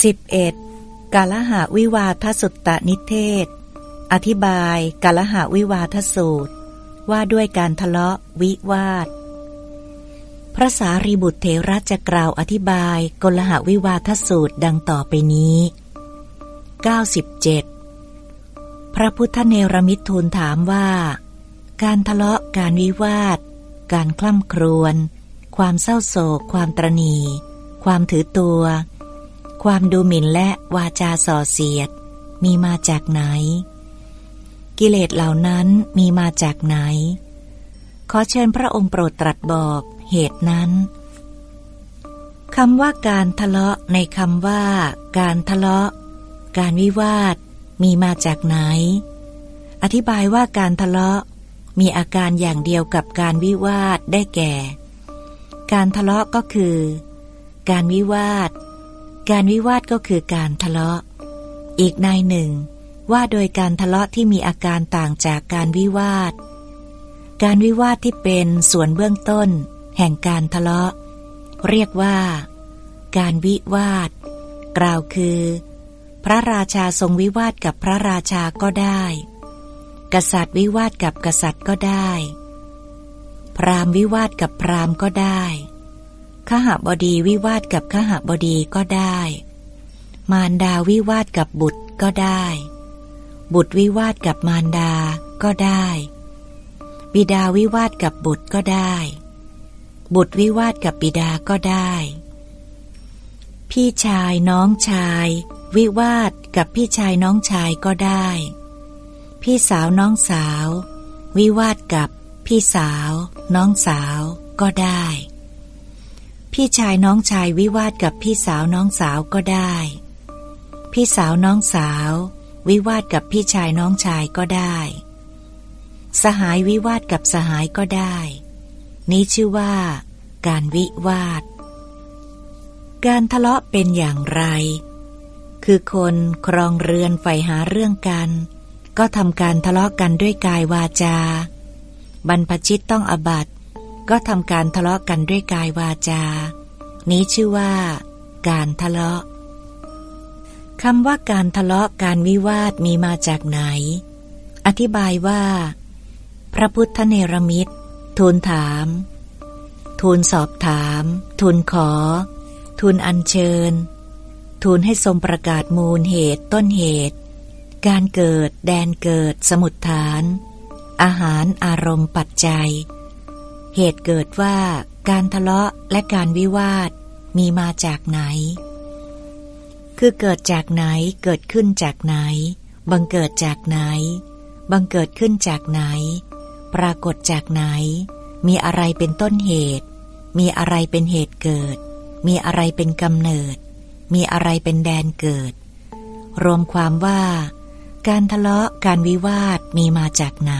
11. กาลหาวิวาทสุตตนิเทศ อธิบายกาลหาวิวาทสูตร ว่าด้วยการทะเลาะวิวาท พระสารีบุตรเถระจะกล่าวอธิบายกลหาวิวาทสูตรดังต่อไปนี้ 97. พระพุทธเนรมิตรทูลถามว่า การทะเลาะการวิวาท การคล่ำครวญความเศร้าโศก ความตรณี ความถือตัว ความดูหมิ่นและวาจาส่อเสียด มีมาจากไหน กิเลสเหล่านั้นมีมาจากไหน ขอเชิญพระองค์โปรดตรัสบอกเหตุนั้นคำว่าการทะเลาะในคำว่า การทะเลาะ การวิวาท มีมาจากไหน อธิบายว่าการทะเลาะ มีอาการอย่างเดียวกับการวิวาทได้แก่ การทะเลาะก็คือ การวิวาท การวิวาทก็คือการทะเลาะ อีกนายหนึ่ง ว่าโดยการทะเลาะที่มีอาการต่างจากการวิวาท การวิวาทที่เป็นส่วนเบื้องต้น แห่งการทะเลาะ เรียกว่า การวิวาท กล่าวคือ พระราชาทรงวิวาทกับพระราชาก็ได้ กษัตริย์วิวาทกับกษัตริย์ก็ได้ พราหมณ์วิวาทกับพราหมณ์ก็ได้ ขหบดีวิวาทกับขหบดีก็ได้ มารดาวิวาทกับบุตรก็ได้ บุตรวิวาทกับมารดาก็ได้ บิดาวิวาทกับบุตรก็ได้ บุตรวิวาทกับบิดาก็ได้ พี่ชายน้องชาย วิวาทกับพี่ชายน้องชายก็ได้ พี่สาวน้องสาว วิวาทกับพี่สาว น้องสาวก็ได้ พี่ชายน้องชายวิวาทกับพี่สาวน้องสาวก็ได้ พี่สาวน้องสาว วิวาทกับพี่ชายน้องชายก็ได้ สหายวิวาทกับสหายก็ได้ นี้ชื่อว่า การวิวาท การทะเลาะเป็นอย่างไร คือคนครองเรือนใฝ่หาเรื่องกัน ก็ทำการทะเลาะกันด้วยกายวาจา บรรพชิตต้องอบัต ก็ทำการทะเลาะกันด้วยกายวาจา นี้ชื่อว่า การทะเลาะคำว่าการทะเลาะการวิวาทมีมาจากไหน อธิบายว่า พระพุทธเนรมิตร ทูลถาม ทูลสอบถาม ทูลขอ ทูลอัญเชิญ ทูลให้ทรงประกาศมูลเหตุต้นเหตุ การเกิดแดนเกิด สมุดฐาน อาหารอารมณ์ปัจจัย เหตุเกิดว่าการทะเลาะและการวิวาทมีมาจากไหน คือเกิดจากไหนเกิดขึ้นจากไหน บังเกิดจากไหน บังเกิดขึ้นจากไหน ปรากฏจากไหน มีอะไรเป็นต้นเหตุ มีอะไรเป็นเหตุเกิด มีอะไรเป็นกำเนิด มีอะไรเป็นแดนเกิด รวมความว่า การทะเลาะการวิวาทมีมาจากไหน